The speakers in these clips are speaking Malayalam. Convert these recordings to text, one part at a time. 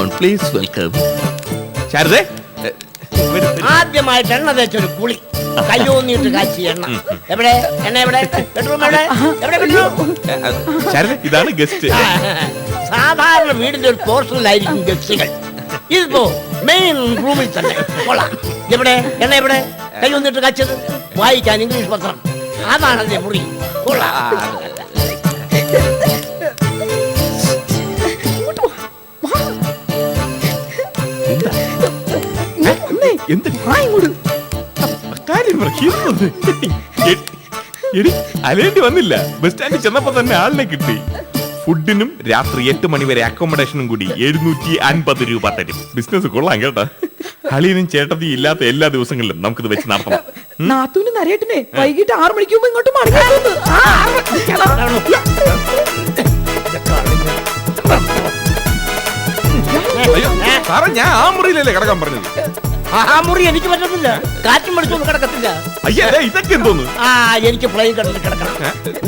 Come on please welcome ശാരദേ. ആദ്യമായിട്ട് എണ്ണ തേച്ചൊരു കുളി. കയ്യൂന്നിട്ട് കാച്ചി എണ്ണ. എവിടെ? എണ്ണ എവിടെ? ബെഡ്റൂം എവിടെ? എവിടെ ബെഡ്റൂം? ശാരദ ഇതാണ് ഗസ്റ്റ്. സാധാരണ വീടിന്റെ ഒരു പോർഷനിലായിരിക്കും ഗസ്റ്റുകൾ. ഇതിപ്പോ മെയിൻ റൂമിൽ തന്നെ. കൊള്ളാം. എവിടെ? എണ്ണ എവിടെ? കയ്യൊന്നിട്ട് കാച്ചത്? വായിക്കാൻ ഇംഗ്ലീഷ് പത്രം. അതാണ് അതിന്റെ മുറി. കൊള്ളാം. എന്ത് കാര്യം പറ, എന്ത്? എ- എടി അലേണ്ടി വന്നില്ല. ബസ് സ്റ്റാൻഡിൽ ചെന്നപ്പോ തന്നെ ആളിനെ കിട്ടി. ഫുഡിനും രാത്രി എട്ട് മണി വരെ അക്കോമഡേഷനും കൂടി എഴുന്നൂറ്റി അൻപത് രൂപ തരും. ബിസിനസ് കൊള്ളാം കേട്ടോ. അളിയനും ചേട്ടത്തി ഇല്ലാത്ത എല്ലാ ദിവസങ്ങളിലും നമുക്കിത് വെച്ച് നടത്തണം. നാത്തൂന് നരേട്ടനെ വൈകിട്ട് ആറു മണിക്ക് മുമ്പ് ഇങ്ങോട്ട് മടങ്ങി അയ്യോ സാറേ ഞാൻ ആ മുറിയിലല്ലേ കിടക്കാൻ പറഞ്ഞത്? ആ മുറി എനിക്ക് പറ്റത്തില്ല. കാറ്റും വെളിച്ചൊന്നും കിടക്കത്തില്ല. അയ്യേ ദേ, ഇതൊക്കെ എന്തോന്ന്? ആ എനിക്ക് പ്ലെയിൻ കടലിൽ കിടക്കണം.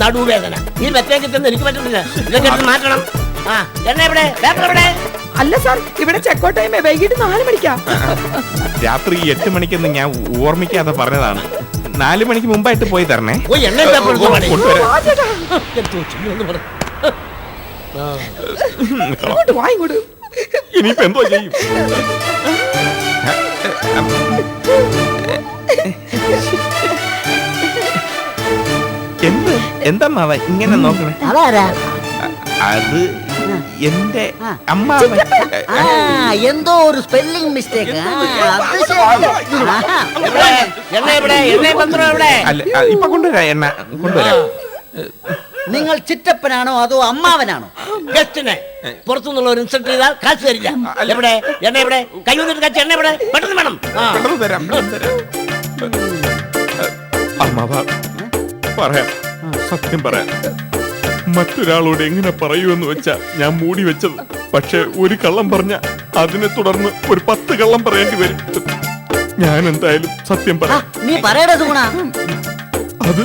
നടുവേദന. ഈ മെറ്റേക്ക് ചെന്ന് എനിക്ക് പറ്റുന്നില്ല ഇതൊക്കെ എടുത്ത് മാറ്റണം. ആ എണ്ണ എവിടെ പേപ്പർ എവിടെ? അല്ല സാർ ഇവിടെ ചെക്കൗട്ട് ടൈം വൈകിട്ട് നാല് മണിക്കാ. രാത്രി എട്ട് മണിക്കെന്ന് ഞാൻ ഓർമ്മിക്കാതെ പറഞ്ഞതാണ്. നാല് മണിക്ക് മുമ്പായിട്ട് പോയി തരണേ. ഓ എണ്ണ പേപ്പർ ഇനിയിപ്പോ എന്തോ ചെയ്യും? എന്ത്? എന്താ മാവ? ഇങ്ങനെ നോക്കണേ. അതാരാ അത് എന്റെ. അമ്മാവൻ. ആ എന്തോ ഒരു സ്പെല്ലിംഗ് മിസ്റ്റേക്ക്? എണ്ണ എവിടെ? എണ്ണ പത്രം എവിടെ? അല്ല ആ, ഇപ്പൊ കൊണ്ടുവരാ എണ്ണ. കൊണ്ടുവരാ. നിങ്ങൾ ചിറ്റപ്പനാണോ അതോ അമ്മാവനാണോ? ഗസ്റ്റിനെ. പുറത്തുനിന്നുള്ള ഒരു ഇൻസൾട്ട് ചെയ്താൽ കാശ് തരില്ല. എവിടെ? എണ്ണ എവിടെ? കൈ വന്നിട്ട് കാശ് എണ്ണ എവിടെ? പെട്ടെന്ന് വേണം. ആ. പെട്ടെന്ന് തരാം പെട്ടെന്ന് തരാം. അമ്മാവ പറയാം. സത്യം പറയാം. മറ്റൊരാളോട് എങ്ങനെ പറയുമെന്ന് വെച്ചാ ഞാൻ മൂടി വെച്ചത്. പക്ഷെ ഒരു കള്ളം പറഞ്ഞ അതിനെ തുടർന്ന് ഒരു പത്ത് കള്ളം പറയേണ്ടി വരും. ഞാൻ എന്തായാലും സത്യം ആ, പറയാം. നീ പറയടാ സുഗുണ. അത്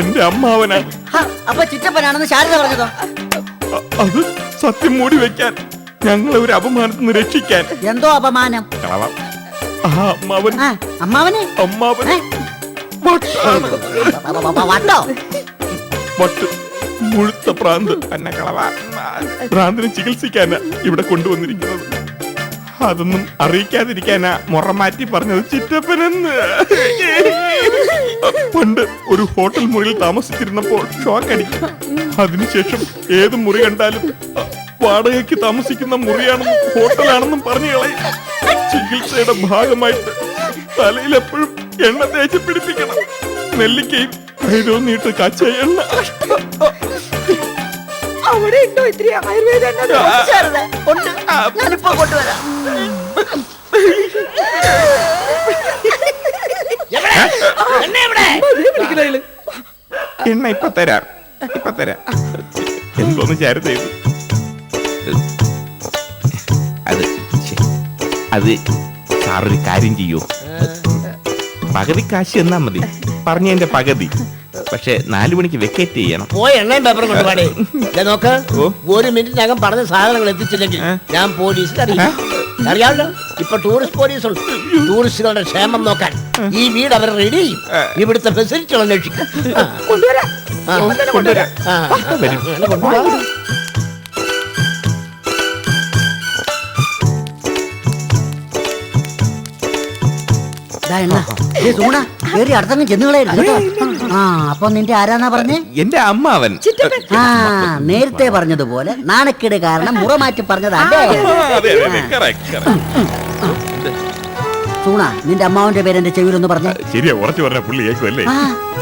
എന്റെ അമ്മാവനാണ്. ഹ, അപ്പൊ ചിറ്റപ്പനാണെന്ന് ശാരദ പറഞ്ഞതോ? അ- അത് സത്യം മൂടി വെക്കാൻ ഞങ്ങളെ ഒരു അപമാനത്തിൽ നിന്ന് രക്ഷിക്കാൻ. എന്തോ അപമാനം? കളവാം. ആ അമ്മാവൻ. ആ അമ്മാവനെ? അമ്മാവൻ ഏ? വട്ടാണ്. വ- വ- വ- വട്ടോ? വട്ട് മുഴുത്ത പ്രാന്ത് എന്നെ കളവാ. പ്രാന്തിനെ ചികിത്സിക്കാനാ ഇവിടെ കൊണ്ടുവന്നിരിക്കുന്നത്. അതൊന്നും അറിയിക്കാതിരിക്കാനാ മുറ മാറ്റി പറഞ്ഞത് ചിറ്റപ്പനെന്ന്. പണ്ട് ഒരു ഹോട്ടൽ മുറിയിൽ താമസിച്ചിരുന്നപ്പോൾ ഷോക്ക് അടിക്കും അതിനുശേഷം ഏത് മുറി കണ്ടാലും അ, വാടകയ്ക്ക് താമസിക്കുന്ന മുറിയാണെന്നും ഹോട്ടലാണെന്നും പറഞ്ഞു കളയും. ചികിത്സയുടെ ഭാഗമായിട്ട് തലയിൽ എപ്പോഴും എണ്ണ തേച്ച് പിടിപ്പിക്കണം. നെല്ലിക്കയും നീട്ട് കച്ച എണ്ണ. അവിടെ ഉണ്ടോ ഇത്തിരി ആയുർവേദ എണ്ണ? ശാരദ ഉണ്ട്. ഞാനിപ്പോ കൊണ്ടുവരാം. എവിടെ? എണ്ണ ഇപ്പൊ തരാം. ഇപ്പൊ തരാം. എന്തോന്ന് ചെയ്തു അത് അത് സാറൊരു കാര്യം ചെയ്യൂ. പകുതി കാശ് എന്നാ മതി. പറഞ്ഞതിന്റെ പകുതി. പക്ഷെ നാലു മണിക്ക് വെക്കേറ്റ് ചെയ്യണം. പോയി എണ്ണയും പേപ്പറും കൊണ്ടുപാടേ നോക്ക്. ഒരു മിനിറ്റിനകം പറഞ്ഞ സാധനങ്ങൾ എത്തിച്ചില്ലെങ്കിൽ ഞാൻ പോലീസിൽ അറിയിക്കും. അറിയാമല്ലോ? ഇപ്പൊ ടൂറിസ്റ്റ് പോലീസ് ഉണ്ട്. ടൂറിസ്റ്റുകളുടെ ക്ഷേമം നോക്കാൻ. ഈ വീട് അവർ റെഡി ചെയ്യും. ഇവിടുത്തെ ഫെസിലിറ്റികൾ അന്വേഷിക്കും. കൊണ്ടുവരാം. കൊണ്ടുവരാം. കേറി അടുത്തങ്ങ് ചെന്നുകളായിരുന്നു കേട്ടോ. ആ അപ്പൊ നിന്റെ ആരാന്നാ പറഞ്ഞേ? എന്റെ അമ്മാവൻ ആ നേരത്തെ പറഞ്ഞതുപോലെ നാണക്കേട് കാരണം മുറ മാറ്റി പറഞ്ഞതാണ്. സൂണ നിന്റെ അമ്മാവന്റെ പേര് എന്റെ ചെവിയിലൊന്ന് പറഞ്ഞേ. ശരിയാ ഉറച്ചു പറഞ്ഞ പുള്ളി കേൾക്കുമല്ലേ ആ.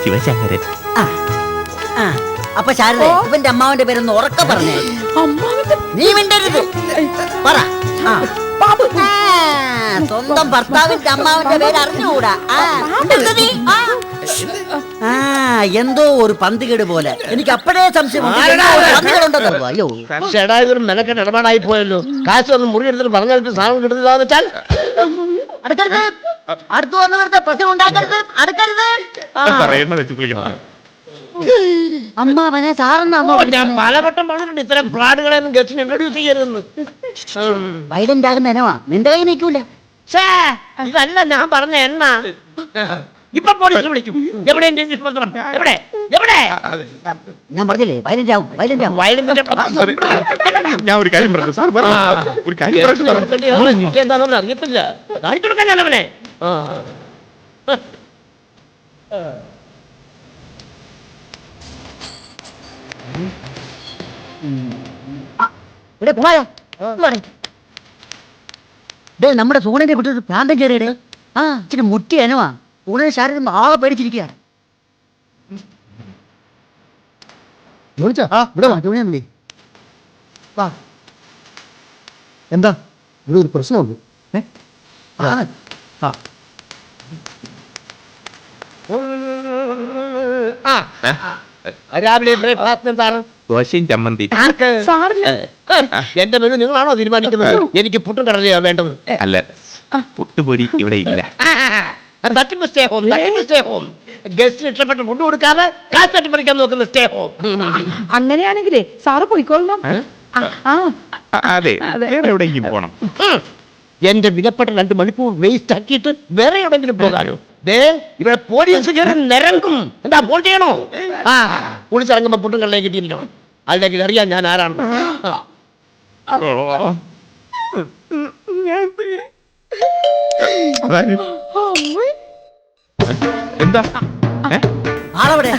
ശിവശങ്കരൻ. ആ ആ. അപ്പൊ ശാരദ ഇവന്റെ അമ്മാവന്റെ പേരൊന്ന് ഉറക്ക പറഞ്ഞേ. നീ മിണ്ടരുത്. പറ. ആ. സ്വന്തം ഭർത്താവിന്റെ അമ്മാവിന്റെ പേര് അറിഞ്ഞുകൂടാ. ആ, മിണ്ടരുത് നീ. ആ. ആ എന്തോ ഒരു പന്തികേട് പോലെ. എനിക്ക് അപ്പോഴേ സംശയം ഉണ്ട്. ആരെടാ എന്തോ ഒരു അത്? പന്തികേടുണ്ടെന്നോ. അയ്യോ. ചേട്ടാ ഇതൊരു മെനക്കെട്ട് ഇടപാടായി പോയല്ലോ. കാശ് ഒന്ന് മുറി എടുത്തിട്ട് പറഞ്ഞാൽ സാധനം കിട്ടുന്നതാന്ന് വെച്ചാൽ? അടുക്കരുത്. അടുത്ത് വന്ന് പ്രശ്നം ഉണ്ടാക്കരുത്. അടുക്കരുത്. ആ. പറയണ അമ്മാവനെ സാറെന്നാണോ ഞാൻ പലവട്ടം പറഞ്ഞിട്ടുണ്ട് ഇത്തരം ഫ്രാഡുകളെ ഒന്നും ഗസ്റ്റിന് ഇൻട്രൊഡ്യൂസ് ചെയ്യരുതെന്ന്. വൈലന്റ് ആകുന്ന എനവാ നിന്റെ കൈ നിൽക്കൂല. ഛേ, ഇതല്ല ഞാൻ പറഞ്ഞ എണ്ണ. ഇപ്പൊ പോലീസിനെ വിളിക്കും. എവിടെ എന്റെ പത്രം? എവിടെ? എവിടെ? ഞാൻ പറഞ്ഞില്ലേ വൈലന്റ് ആവും വൈലന്റ് ആവും വയലിന്റെ ഞാൻ ഒരു കാര്യം പറഞ്ഞു. സാർ പറ. ഒരു കാര്യം പറഞ്ഞു. സാർ എന്താണെന്ന് അറിയത്തില്ല. കാണിച്ചു കൊടുക്കാൻ ഞാൻ അവനെ. ആ. ഇവിടെ പോയാ ഡേ നമ്മുടെ സോണിന്റെ കുട്ടി പ്രാന്തം കയറിയടേ. ആ. ഇച്ചിരി മുട്ടി അനുവാ. സോണിന്റെ ശാരീരം ആകെ പേടിച്ചിരിക്കുക ജോണിച്ചാ ആ. ഇവിടെ വാ. സൂണിനെ വിളി വാ. എന്താ? ഇവിടെ ഒരു പ്രശ്നമുണ്ട്. ഏ? ആ. ആ. ആ. രാവിലെ ബ്രേക്ക്ഫാസ്റ്റ് എന്താണ്? ദോശയും ചമ്മന്തി. ആർക്ക്? സാറിന്. എന്റെ മെനു നിങ്ങളാണോ തീരുമാനിക്കുന്നത്? എനിക്ക് പുട്ടും കടലയോ വേണ്ടത്. അല്ല പുട്ടുപൊരി ഇവിടെ ഇല്ല. തട്ടിപ്പ് സ്റ്റേ ഹോം തട്ടിപ്പ് സ്റ്റേ ഹോം ഗസ്റ്റിന് ഇഷ്ടപ്പെട്ട ഫുഡ് കൊടുക്കാതെ കാശ് തട്ടിപ്പറിക്കാൻ നോക്കുന്ന സ്റ്റേ ഹോം അങ്ങനെയാണെങ്കിലേ സാറ് പോയിക്കൊള്ളണം. അതെ. അതെ. വേറെ എവിടെയെങ്കിലും പോണം. എന്റെ വിലപ്പെട്ട രണ്ട് മണിക്കൂർ വേസ്റ്റ് ആക്കിയിട്ട് വേറെ എവിടെങ്കിലും പോകാനോ? ഇവിടെ പോലീസ് നിരങ്ങും എന്താ ഫോൺ ചെയ്യണോ? ആ കുളിച്ചിറങ്ങുമ്പോ പുട്ടും കള്ളയും കിട്ടിയില്ലോ. അതിലേക്ക് അറിയാൻ ഞാൻ ആരാണ്. എന്താ? ആളവിടെ?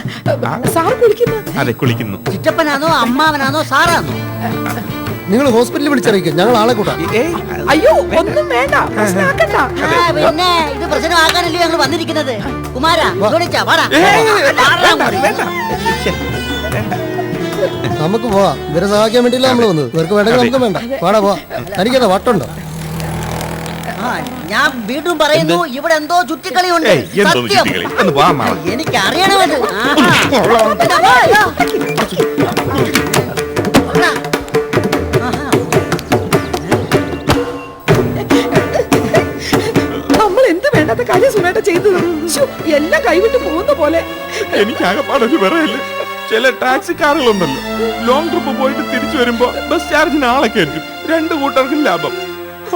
സാറ് കുളിക്കുന്നു. അതെ കുളിക്കുന്നു. ചിറ്റപ്പനാണോ അമ്മാവനാണോ സാറാണോ നിങ്ങൾ ഹോസ്പിറ്റലിൽ വിളിച്ചറിയിക്കും? ഞങ്ങൾ ആളെ കൂട്ടാം. അയ്യോ ഒന്നും വേണ്ട. പ്രശ്നമാക്കണ്ട. ആ, പിന്നെ ഇത് പ്രശ്നമാക്കാനല്ലേ ഞങ്ങൾ വന്നിരിക്കുന്നത്? കുമാരാ ജോണിച്ചാ വാടാ. ഏയ്, വാടാ അങ്ങോട്ട്. നമുക്ക് പോവാം. ഇവരെ സഹായിക്കാൻ വേണ്ടിയില്ല നമ്മൾ വന്നത്. ഇവർക്ക് വേണമെങ്കിൽ നമുക്ക് വേണ്ട. വാടാ പോവാ. തനിക്കെന്താ വട്ടുണ്ടോ? ആ, ഞാൻ വീണ്ടും പറയുന്നു ഇവിടെ എന്തോ ചുറ്റിക്കളിയുണ്ട്. ഏയ് എന്തോ സത്യം. ചുറ്റിക്കളി? ഒന്ന് വാ മാവ എനിക്ക് അറിയണമത് ആഹാ. പിന്നെ വാ, വാ. വാ. കാര്യം സുനേട്ട ചെയ്തത്. എല്ലാം കൈവിട്ട് പോകുന്ന പോലെ. എനിക്ക് ആകെപ്പാടൊരു വിറയല്ല? ചില ടാക്സിക്കാറുകളുണ്ടല്ലോ ലോങ് ട്രിപ്പ് പോയിട്ട് തിരിച്ചു വരുമ്പോ ബസ് ചാർജിന് ആളെ കയറ്റും. രണ്ടു കൂട്ടർക്കും ലാഭം.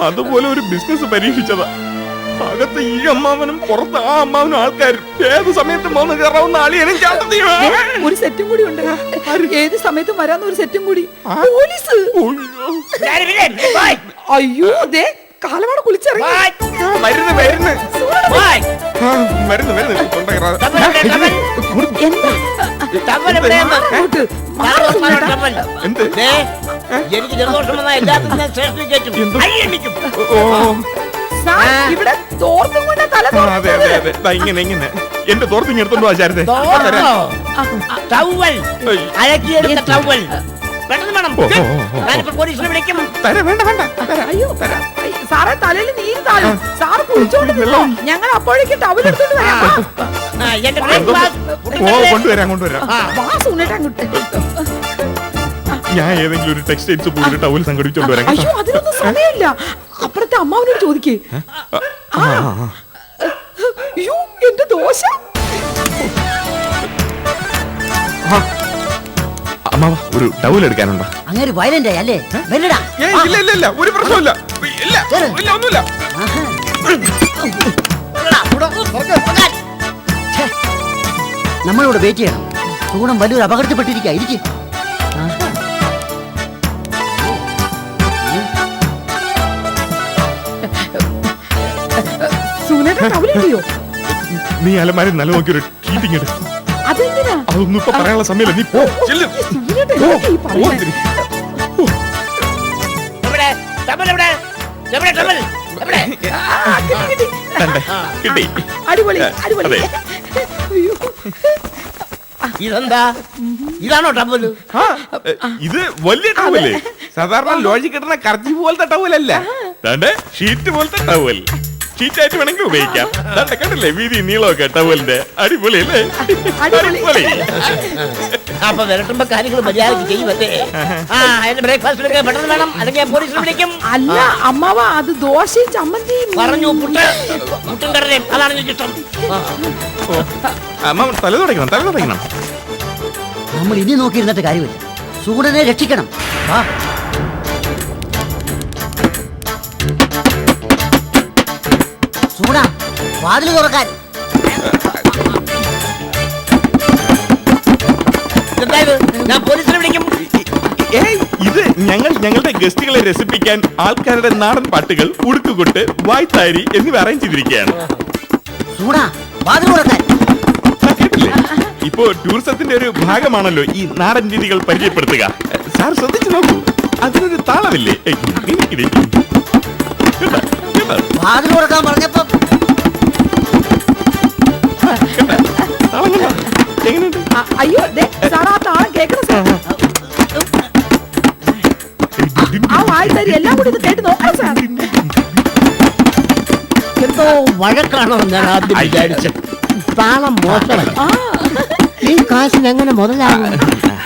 അതുപോലെ ഒരു ബിസിനസ് പരീക്ഷിച്ചതാ. അകത്ത് ഈ അമ്മാവനും പുറത്ത് ആ അമ്മാവനും ആൾക്കാരും. ഏത് സമയത്തും വന്ന് കയറാവുന്ന ആളിയനും ഒരു സെറ്റും കൂടി ഉണ്ട്. ഏത് സമയത്തും വരാന്ന ഒരു സെറ്റും കൂടി. പോലീസ്. ഞാനിവിടെ, അയ്യോ ദേ കാലമാണ് കുളിച്ചിറങ്ങി. ബൈ, മരുന്ന് മരുന്ന്. ബൈ. ആ, മരുന്ന് മരുന്ന്. തൊണ്ട കയറാതെ. ടവൽ എവിടെ, ടവൽ? എന്താ? അങ്ങോട്ട് മാറ്, ദേ, എനിക്ക് ജലദോഷം വന്നാൽ എല്ലാത്തിനും ഞാൻ സ്റ്റേഷനിൽ കയറ്റും. അയ്യടിക്കും ഓ സാർ, ഇവിടെ തോർത്തും കൊണ്ട് തല ആ, അതെ അതെ തോർത്തുന്നത്. അതെ. ദാ ഇങ്ങനെ ഇങ്ങനെ. എന്റെ തോർത്തിങ് എടുത്തോണ്ട് ടവൽ. അലക്കിയെടുത്ത ടവൽ. പെട്ടെന്ന് വേണം. ഞാനിപ്പോ പോലീസിനെ വിളിക്കും. തരാം വേണ്ട വേണ്ട. തരാം അയ്യോ ഐ, സാറേ തലയിൽ നീര് താഴും. സാറ് കുളിച്ചോണ്ട് നിന്നോ? ഞങ്ങൾ അപ്പോഴേക്ക് ഓ കൊണ്ടുവരാം കൊണ്ടുവരാം. ഞാൻ ഏതെങ്കിലും ഒരു ടെക്സ്റ്റൈൽസ് പോയിട്ട് ടവൽ സംഘടിപ്പിച്ചോണ്ട് വരാം അയ്യോ. അതിനൊന്നും സമയമില്ല. അപ്പുറത്തെ അമ്മാവനോട് ചോദിക്കേ. അയ്യോ എന്റെ ദോശ. അമ്മാവ ഒരു ടവൽ എടുക്കാനുണ്ടോ അങ്ങനെ വയലന്റ് അല്ലേ? വെല്ലടാ ഇല്ല ഇല്ല ഇല്ല. ഒരു പ്രശ്നമില്ല ഇല്ല. ഇല്ല ഒന്നുമില്ല. നമ്മളിവിടെ വെയിറ്റ് ചെയ്യണം. സൂണം വലിയൊരു അപകടത്തിൽപ്പെട്ടിരിക്കുക ഇരിക്കും. നീ അലമാരി നല്ല നോക്കി ഒരു എടുക്കും. എടു അതെന്തിനാ? അതൊന്നും ഇപ്പൊ പറയാനുള്ള സമയമില്ല. നീ പോ. ചെല്ല്. ഈ സുനേട്ട പോ, എന്തൊക്കെയാ ഈ പോ പറയുന്നെ? ഇത്തിരി. എവിടെ? ടവൽ എവിടെ? എവിടെ ടവൽ എവിടെ? ആ, കിട്ടി, കിട്ടി. കണ്ടേ കിട്ടി. അടിപൊളി അടിപൊളി. അതെ. അയ്യോ. ഇതെന്താ? ഇതാണോ ആ, എ, ഇത് വലിയ ടവൽ. സാധാരണ ലോഡ്ജ് കിട്ടുന്ന കർജി പോലത്തെ ടവലല്ല. ഷീറ്റ് പോലത്തെ ടവൽ. ഷീറ്റ് ആയിട്ട് വേണമെങ്കിൽ ഉപയോഗിക്കാം. ദാണ്ടെ കണ്ടില്ലേ? വീതി നീളമൊക്കെ ടവലിന്റെ. അടിപൊളി അല്ലേ? അടിപൊളി. അപ്പൊ വിരട്ടുമ്പോ കാര്യങ്ങൾ മര്യാദയ്ക്ക് ചെയ്യുമല്ലേ ആ എന്റെ ബ്രേക്ക്ഫാസ്റ്റ് എടുക്കാൻ പെട്ടെന്ന് വേണം. അല്ലെങ്കിൽ ഞാൻ പോലീസിനെ വിളിക്കും. അല്ല അമ്മാവ അത് ദോശയും ചമ്മന്തിയും പറഞ്ഞു പുട്ട് പുട്ടും കടലയും. അതാണ് എനിക്ക് ഇഷ്ടം അമ്മ തല തുടയ്ക്കണം തല തുടയ്ക്കണം. നമ്മൾ ഇനി നോക്കിയിരുന്നിട്ട് കാര്യമില്ല. സൂടനെ രക്ഷിക്കണം. വാ. സൂട വാതിൽ തുറക്കാൻ. ഞാൻ പോലീസിനെ വിളിക്കും. ഏയ് ഇത് ഞങ്ങൾ ഞങ്ങളുടെ ഗസ്റ്റുകളെ രസിപ്പിക്കാൻ ആൾക്കാരുടെ നാടൻ പാട്ടുകൾ ഉടുക്കുകൊട്ട് വായ്ത്താരി എന്നിവ അറേഞ്ച് ചെയ്തിരിക്കുകയാണ്. കേട്ടില്ലേ? ഇപ്പോ ടൂറിസത്തിന്റെ ഒരു ഭാഗമാണല്ലോ ഈ നാടൻ രീതികൾ പരിചയപ്പെടുത്തുക. സാർ ശ്രദ്ധിച്ചു നോക്കൂ. അതിനൊരു താളമില്ലേ? വാതിൽ തുറക്കാൻ പറഞ്ഞപ്പോ അ- അയ്യോ ദേ സാർ ആ താളം കേൾക്കണം സാർ ആ വായ്ത്തരി എല്ലാം കൂടി ഇത് കേട്ട് നോക്കണം സാർ എന്തോ വഴക്കാണോ ഞാൻ ആദ്യം വിചാരിച്ചത് താളം മോശമായി ആ. ഈ കാശിന് എങ്ങനെ മുതലാകും?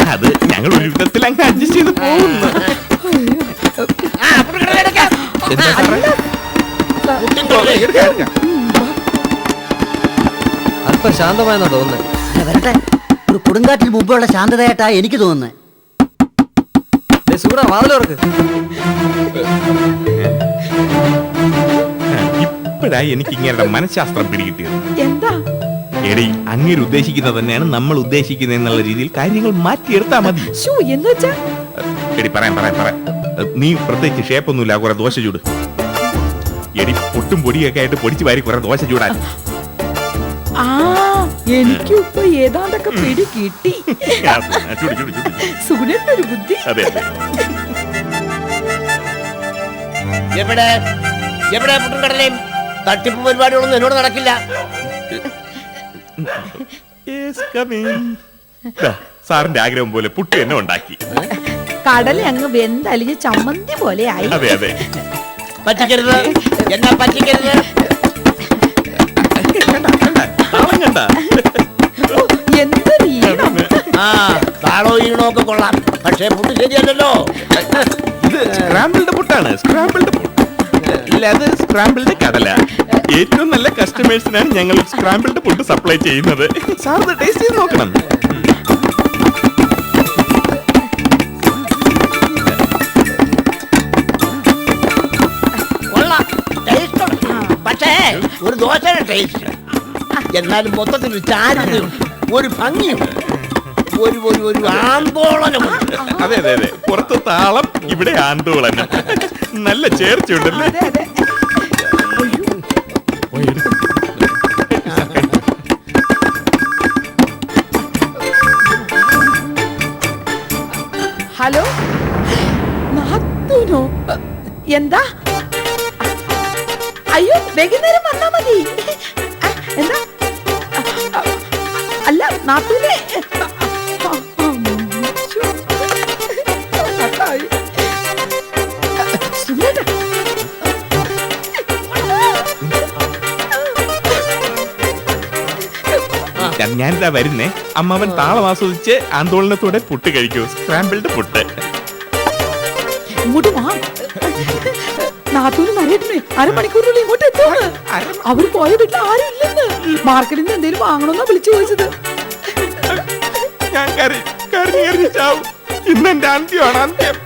അത് ഞങ്ങൾ ഒരു വിധത്തിൽ അങ്ങ് അഡ്ജസ്റ്റ് ചെയ്ത് പോകുന്നു. എന്താ സാറേ? എടുക്കാം. അല്പം ശാന്തമായെന്നാ തോന്നുന്നത് അല്ല, വരട്ടെ. ഒരു കൊടുങ്കാറ്റിൽ മുമ്പുള്ള ശാന്തതയായിട്ടാ എനിക്ക് തോന്നുന്നത് സൂടാ വാതിൽ തുറക്ക്. ഇപ്പോഴായി എനിക്ക് ഇങ്ങനെ മനഃശാസ്ത്രം പിടികിട്ടിയത്. എന്താ? എടി അങ്ങേര് ഉദ്ദേശിക്കുന്നത് തന്നെയാണ് നമ്മൾ ഉദ്ദേശിക്കുന്നത് എന്നുള്ള രീതിയിൽ കാര്യങ്ങൾ മാറ്റിയെടുത്താ മതി. എടി പറയാം പറയാം പറയാം. നീ പ്രത്യേകിച്ച് ഷേപ്പൊന്നുമില്ല കുറെ ദോശ ചൂട്. എടി പൊട്ടും പൊടിയൊക്കെ ആയിട്ട് പൊടിച്ച് വാരി കുറെ ദോശ ചൂടാൻ. ആ എനിക്കും ഇപ്പൊ ഏതാണ്ടൊക്കെ പിടി കിട്ടി. ആ, ചൂട് ചൂട് ചൂട് സുഗുണന്റെ ഒരു ബുദ്ധി. അതെ അതെ. എവിടെ? എവിടെ പുട്ടും കടലയും? തട്ടിപ്പ് പരിപാടികളൊന്നും എന്നോട് നടക്കില്ല. Yes, coming. ദാ, സാറിന്റെ ആഗ്രഹം പോലെ പുട്ട് എന്നെ ഉണ്ടാക്കി. കടല അങ്ങ് വെന്തലിഞ്ഞ് ചമ്മന്തി പോലെ ആയി. അതെ അതെ. പറ്റിക്കരുത്. എന്നാ പറ്റിക്കരുത്? കണ്ട, കണ്ട, താളം കണ്ട ഓ, എന്തൊരു ഈണം ആ താളോ ഈണോ ഒക്കെ കൊള്ളാം. പക്ഷേ പുട്ട് ശരിയല്ലല്ലോ. ഇത് സ്ക്രാമ്പിൾഡ് പുട്ടാണ് സ്ക്രാമ്പിൾഡ് ഇല്ല അത് സ്ക്രാമ്പിൾഡ് കടല. ഏറ്റവും നല്ല കസ്റ്റമേഴ്സിനാണ് ഞങ്ങൾ സ്ക്രാമ്പിൾഡ് പുട്ട് സപ്ലൈ ചെയ്യുന്നത്. സാർ ഇത് ടേസ്റ്റ് ചെയ്ത് നോക്കണം. ഒരു ദോശയുടെ ടേസ്റ്റ് എന്നാലും മൊത്തത്തിൽ ഒരു ചാരുതയുണ്ട് ഒരു ഭംഗിയും ഒരു ഒരു ഒരു ആന്തോളനമുണ്ട് അതെ അതെ അതെ. പുറത്ത് താളം ഇവിടെ ആന്തോളനം. നല്ല ചേർച്ചയുണ്ടല്ലേ. ഹലോ? നാത്തൂനോ എന്താ? അയ്യോ വൈകുന്നേരം വന്നാ മതി. എന്താ? അല്ല നാത്തൂനെ. ഞാൻ- ഞാനിതാ വരുന്നേ. അമ്മാവൻ താളം ആസ്വദിച്ച് ആന്തോളനത്തോടെ പുട്ട് കഴിക്കൂ. സ്ക്രാമ്പിൾഡ് പുട്ട്. നാത്തൂര് നരേട്ടനെ അരമണിക്കൂറിനുള്ളിൽ ഇങ്ങോട്ട് എത്തുവാണ് അവർ പോയ വീട്ടിൽ ആരും ഇല്ലെന്ന്. മാർക്കറ്റിൽ നിന്ന് എന്തെങ്കിലും വാങ്ങണമെന്നാ വിളിച്ചു ചോദിച്ചത്. ഞാൻ കരി കരഞ്ഞു കരഞ്ഞു ചാവും. ഇന്ന് എന്റെ അന്ത്യമാണ് അന്ത്യം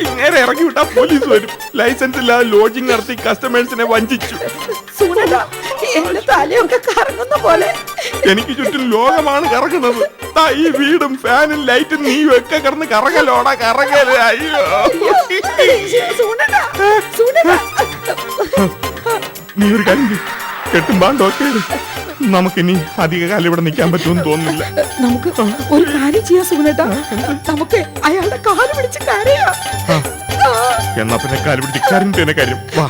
ഇങ്ങനെ ഇറങ്ങി വിട്ടാ പോലീസ് വരും. ലൈസൻസ് ഇല്ലാതെ ലോഡ്ജിങ് നടത്തി കസ്റ്റമേഴ്സിനെ വഞ്ചിച്ചു. എന്റെ തലയൊക്കെ കറങ്ങുന്ന പോലെ. എനിക്ക് ചുറ്റും ലോകമാണ് കറങ്ങുന്നത്. താ ഈ വീടും ഫാനും ലൈറ്റും നീ ഒക്കെ കിടന്ന് കറങ്ങലോടാ കറങ്ങല. അയ്യോ. നീ ഒരു കാര്യം ചെയ്യ്. നമുക്കിനി അധിക കാലം ഇവിടെ നിൽക്കാൻ പറ്റുമെന്ന് തോന്നുന്നില്ല. നമുക്ക് ഒരു കാര്യം ചെയ്യാം സുഗുണേട്ടാ. നമുക്ക് അയാളുടെ കാൽ പിടിച്ച് കരയാ. എന്നാ പിന്നെ കാൽ പിടിച്ച് കരഞ്ഞിട്ട് കാര്യം. വാ.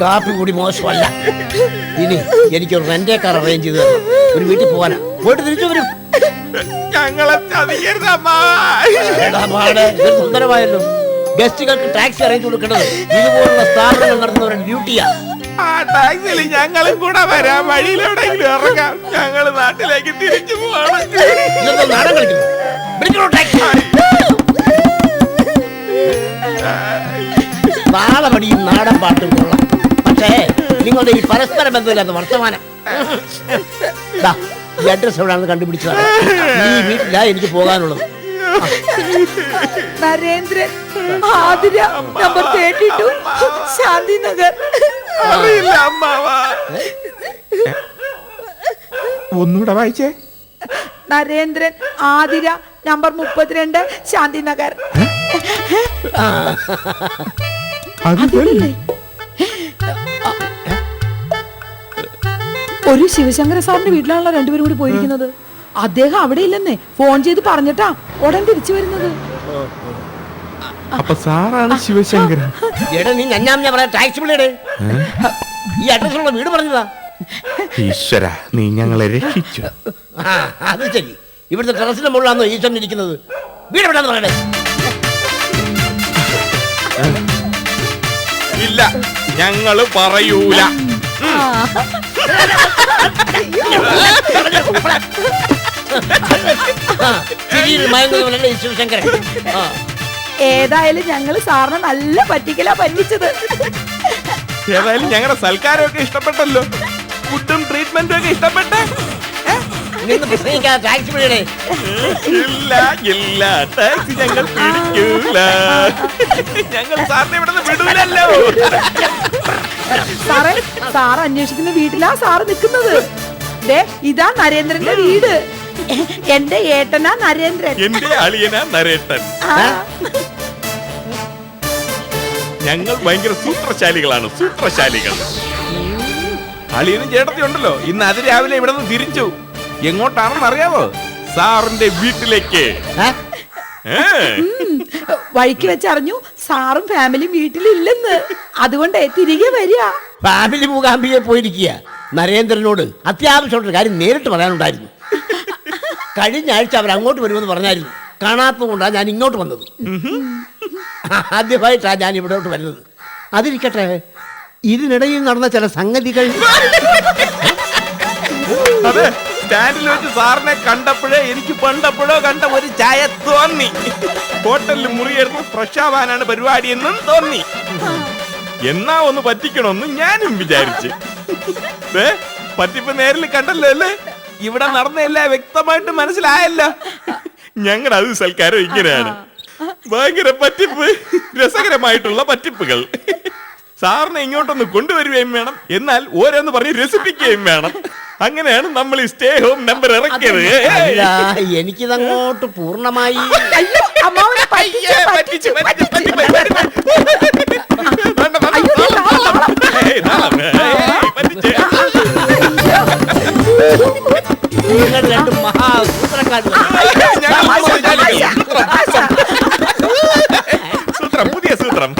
കാപ്പി കൂടി മോശമല്ല. ഇനി എനിക്ക് ഒരു റെന്റേ കാർ അറേഞ്ച് ചെയ്ത് തരണം. ഒരു വീട്ടിൽ പോകാനാ പോയിട്ട് തിരിച്ചു വരും. ഞങ്ങളെ ഇതൊരു സുന്ദരമായല്ലോ. ഗസ്റ്റുകൾക്ക് ടാക്സി അറേഞ്ച് കൊടുക്കേണ്ടത് ഇതുപോലുള്ള സ്ഥാപനങ്ങൾ നടത്തുന്നവരുടെ ഡ്യൂട്ടിയാ ആ ടാക്സിയിൽ ഞങ്ങളും കൂടെ വരാം. വഴിയിലെവിടെയെങ്കിലും ഇറങ്ങാം. ഞങ്ങൾ നാട്ടിലേക്ക് തിരിച്ചു പോകണം. നാടൻ കളിക്കുന്നു? വിളിക്കണോ ടാക്സി? താളമടിയും നാടൻ പാട്ടും കൊള്ളാം. പക്ഷേ നിങ്ങളുടെ ഈ പരസ്പര ബന്ധമില്ലാത്ത വർത്തമാനം. ഈ അഡ്രസ് എവിടെയാണെന്ന് കണ്ടുപിടിച്ചതാണ് ഈ വീട്ടിലാ എനിക്ക് പോകാനുള്ളത്. Narendran Athira number thirty two Shanti Nagar അറിയില്ല അമ്മാവ. ഒന്നുകൂടെ വായിച്ചേ. നരേന്ദ്രൻ ആതിര നമ്പർ മുപ്പത്തിരണ്ട് ശാന്തി നഗർ അതിലല്ലേ? ഒരു ശിവശങ്കര സാറിന്റെ വീട്ടിലാണല്ലോ രണ്ടുപേരും കൂടി പോയിരിക്കുന്നത്. അദ്ദേഹം അവിടെ ഇല്ലെന്നേ. ഫോൺ ചെയ്ത് പറഞ്ഞിട്ടാ ഉടൻ തിരിച്ചു വരുന്നത്. അപ്പൊ സാറാണ് ശിവശങ്കരൻ? എടാ നീ ഞഞ്ഞാം ഞാൻ പറയാം ടാക്സി വിളിയടേ ഈ അഡ്രസ്സിലുള്ള വീട് പറഞ്ഞതാ. ഈശ്വര നീ ഞങ്ങളെ രക്ഷിച്ചു. ആ അത് ശരി. ഇവിടുത്തെ ടെറസിന്റെ മുകളിലാണോ ഈശ്വരൻ ഇരിക്കുന്നത്? വീട് എവിടെയാന്ന് പറയണേ? ഇല്ല ഞങ്ങൾ പറയൂല. ആ, ചിരിയിൽ ആ. ഏതായാലും ഞങ്ങൾ സാറിനെ നല്ല പറ്റിക്കലാ പറ്റിച്ചത്. ഏതായാലും ഞങ്ങളുടെ സൽക്കാരമൊക്കെ ഇഷ്ടപ്പെട്ടല്ലോ. ഫുഡും ട്രീറ്റ്മെന്റും ഒക്കെ ഇഷ്ടപ്പെട്ടെ? നിന്ന് പ്രസംഗിക്കാതെ ടാക്സി ഇല്ല ഇല്ല ടാക്സി ഞങ്ങൾ പിടിക്കൂല. ഞങ്ങൾ സാറിനെ ഇവിടെ നിന്ന് വിടൂലല്ലോ. സാറേ സാർ അന്വേഷിക്കുന്ന വീട്ടിലാ സാറ് നിൽക്കുന്നത് ദേ ഇതാ നരേന്ദ്രന്റെ വീട്. എന്റെ ഏട്ടനാ നരേന്ദ്രൻ. എന്റെ അളിയനാ നരേട്ടൻ. ഞങ്ങൾ ഭയങ്കര സൂത്രശാലികളാണ് സൂത്രശാലികൾ. അളിയനും ചേട്ടത്തി ഉണ്ടല്ലോ. ഇന്ന് അതിരാവിലെ ഇവിടെ നിന്ന് തിരിച്ചു. എങ്ങോട്ടാണെന്ന് അറിയാവോ? സാറിന്റെ വീട്ടിലേക്ക്. വഴിക്ക് വെച്ചറിഞ്ഞു സാറും ഫാമിലിയും വീട്ടിലില്ലെന്ന്. അതുകൊണ്ട് തിരികെ വരിക. ഫാമിലി മൂകാംബിയെ പോയിരിക്കുക. നരേന്ദ്രനോട് അത്യാവശ്യമായിട്ടൊരു കാര്യം നേരിട്ട് പറയാനുണ്ടായിരുന്നു. കഴിഞ്ഞ ആഴ്ച അവർ അങ്ങോട്ട് വരുമെന്ന് പറഞ്ഞായിരുന്നു. കാണാത്തത് കൊണ്ടാണ് ഞാൻ ഇങ്ങോട്ട് വന്നത്. ആദ്യമായിട്ടാണ് ഞാൻ ഇവിടോട്ട് വരുന്നത്. അതിരിക്കട്ടെ ഇതിനിടയിൽ നടന്ന ചില സംഗതികൾ സ്റ്റാൻഡിൽ വെച്ച് സാറിനെ കണ്ടപ്പോഴേ എനിക്ക് പണ്ടപ്പോഴോ കണ്ട ഒരു ചായ തോന്നി. ഹോട്ടലിൽ മുറിയെടുത്ത് ഫ്രഷ് ആവാനാണ് പരിപാടി എന്നും തോന്നി. എന്നാ ഒന്ന് പറ്റിക്കണമെന്ന് ഞാനും വിചാരിച്ചു. പറ്റിപ്പ് നേരിൽ കണ്ടല്ലോ അല്ലേ? ഇവിടെ നടന്നല്ല വ്യക്തമായിട്ട് മനസ്സിലായല്ല. ഞങ്ങളുടെ അത് സൽക്കാരം ഇങ്ങനെയാണ്. ഭയങ്കര പറ്റിപ്പ് രസകരമായിട്ടുള്ള പറ്റിപ്പുകൾ. സാറിനെ ഇങ്ങോട്ടൊന്ന് കൊണ്ടുവരികയും വേണം. എന്നാൽ ഓരോന്ന് പറഞ്ഞ് രസിപ്പിക്കുകയും വേണം. അങ്ങനെയാണ് നമ്മൾ ഈ സ്റ്റേ ഹോം നമ്പർ ഇറക്കിയത്. എനിക്കിതങ്ങോട്ട് പൂർണമായി പറ്റിച്ചു, നിങ്ങൾ രണ്ട് തമാശ. സൂത്രം പുതിയ സൂത്രം